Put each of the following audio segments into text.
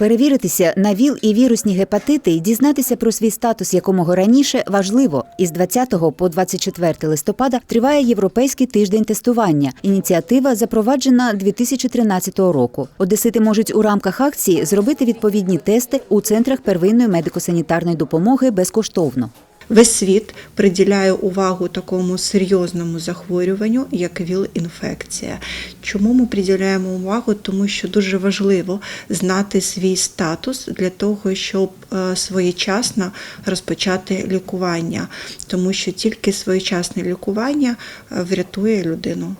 Перевіритися на ВІЛ і вірусні гепатити і дізнатися про свій статус якомога раніше важливо. Із 20 по 24 листопада триває Європейський тиждень тестування. Ініціатива запроваджена 2013 року. Одесити можуть у рамках акції зробити відповідні тести у центрах первинної медико-санітарної допомоги безкоштовно. Весь світ приділяє увагу такому серйозному захворюванню, як ВІЛ-інфекція. Чому ми приділяємо увагу? Тому що дуже важливо знати свій статус для того, щоб е, своєчасно розпочати лікування, тому що тільки своєчасне лікування е, врятує людину.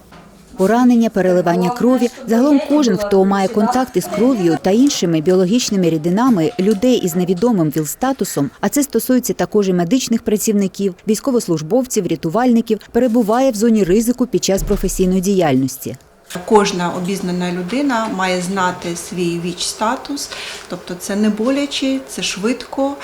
Поранення, переливання крові. Загалом кожен, хто має контакт із кров'ю та іншими біологічними рідинами людей із невідомим ВІЛ-статусом, а це стосується також і медичних працівників, військовослужбовців, рятувальників, перебуває в зоні ризику під час професійної діяльності. Кожна обізнана людина має знати свій ВІЧ-статус, тобто це не боляче, це швидко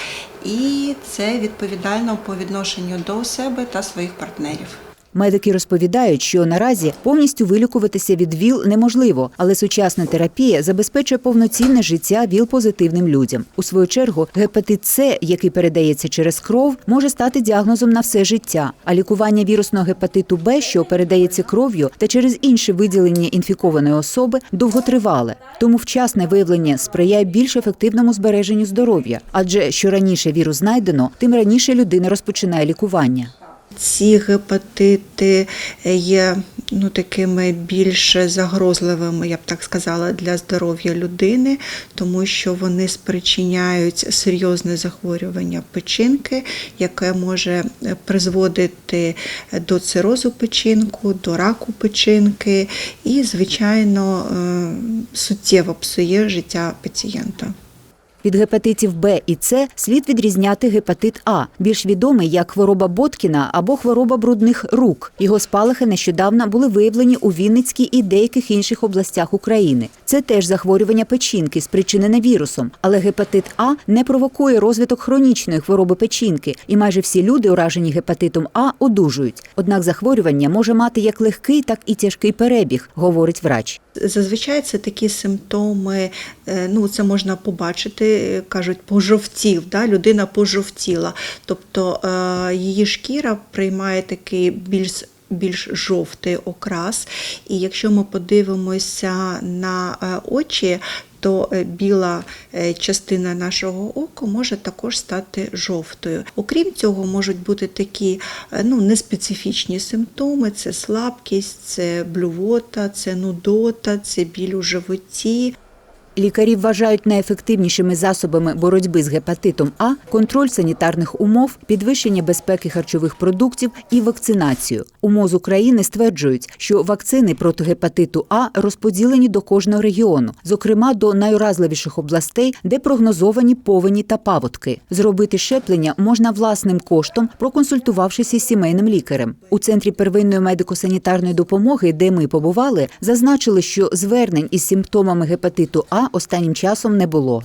і це відповідально по відношенню до себе та своїх партнерів. Медики розповідають, що наразі повністю вилікуватися від ВІЛ неможливо, але сучасна терапія забезпечує повноцінне життя ВІЛ-позитивним людям. У свою чергу, гепатит С, який передається через кров, може стати діагнозом на все життя. А лікування вірусного гепатиту Б, що передається кров'ю та через інше виділення інфікованої особи, довготривале. Тому вчасне виявлення сприяє більш ефективному збереженню здоров'я, адже що раніше вірус знайдено, тим раніше людина розпочинає лікування. Ці гепатити є ну, такими більш загрозливими, я б так сказала, для здоров'я людини, тому що вони спричиняють серйозне захворювання печінки, яке може призводити до цирозу печінку, до раку печінки і, звичайно, е, суттєво псує життя пацієнта. Від гепатитів Б і С слід відрізняти гепатит А, більш відомий як хвороба Боткіна або хвороба брудних рук. Його спалахи нещодавно були виявлені у Вінницькій і деяких інших областях України. Це теж захворювання печінки, спричинене вірусом. Але гепатит А не провокує розвиток хронічної хвороби печінки, і майже всі люди, уражені гепатитом А, одужують. Однак захворювання може мати як легкий, так і тяжкий перебіг, говорить врач. Зазвичай це такі симптоми, е, ну це можна побачити, кажуть, пожовтів, да? людина пожовтіла. Тобто е, її шкіра приймає такий більш більш жовтий окрас, і якщо ми подивимося на е, очі, то е, біла частина нашого ока може також стати жовтою. Окрім цього, можуть бути такі ну, неспецифічні симптоми: це слабкість, це блювота, це нудота, це біль у животі. Лікарі вважають найефективнішими засобами боротьби з гепатитом А контроль санітарних умов, підвищення безпеки харчових продуктів і вакцинацію. У МОЗ України стверджують, що вакцини проти гепатиту А розподілені до кожного регіону, зокрема до найуразливіших областей, де прогнозовані повені та паводки. Зробити щеплення можна власним коштом, проконсультувавшись із сімейним лікарем. У центрі первинної медико-санітарної допомоги, де ми побували, зазначили, що звернень із симптомами гепатиту А останнім часом не було.